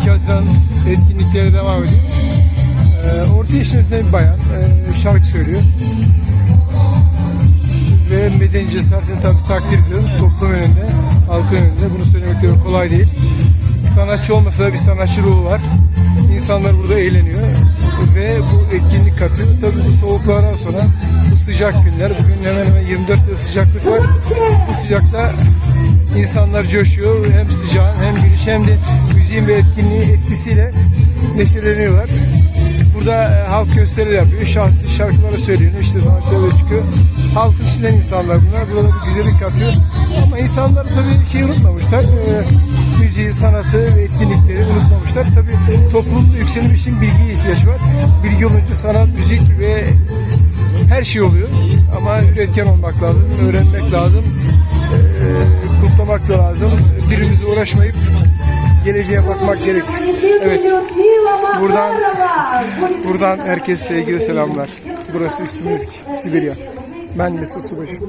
12 Haziran etkinlikleri devam ediyor. Ee, orta yaşlarında bir bayan e, şarkı söylüyor. Ve medeni cesaretini tabii takdir ediyorum. Toplum önünde, halkın önünde. Bunu söylemek de kolay değil. Sanatçı olmasa da bir sanatçı ruhu var. İnsanlar burada eğleniyor. Ve bu etkinlik katıyor. Tabii bu soğuklardan sonra bu sıcak günler. Bugün hemen hemen 24 derece sıcaklık var. Bu sıcakta insanlar coşuyor. Hem sıcağın hem giriş hem de müziğin ve etkinliği etkisiyle neşeleniyorlar. Burada e, halk gösteri yapıyor. Şahsi şarkıları söylüyor. İşte sanatçılar çıkıyor. Halkın içinden insanlar bunlar. Burada bir güzellik katıyor. Ama insanlar tabii şey unutmamışlar. E, müziği, sanatı ve etkinlikleri unutmamışlar. Tabii toplumda yükselim için bilgiye ihtiyaç var. Bilgi olunca sanat, müzik ve her şey oluyor. Ama üretken olmak lazım, öğrenmek lazım, e, kutlamak da lazım. Birbirimize uğraşmayıp geleceğe bakmak gerekir. Evet. Buradan buradan herkese sevgi ve selamlar. Burası İsmisk, Sibirya. Ben Mesut Subaşı.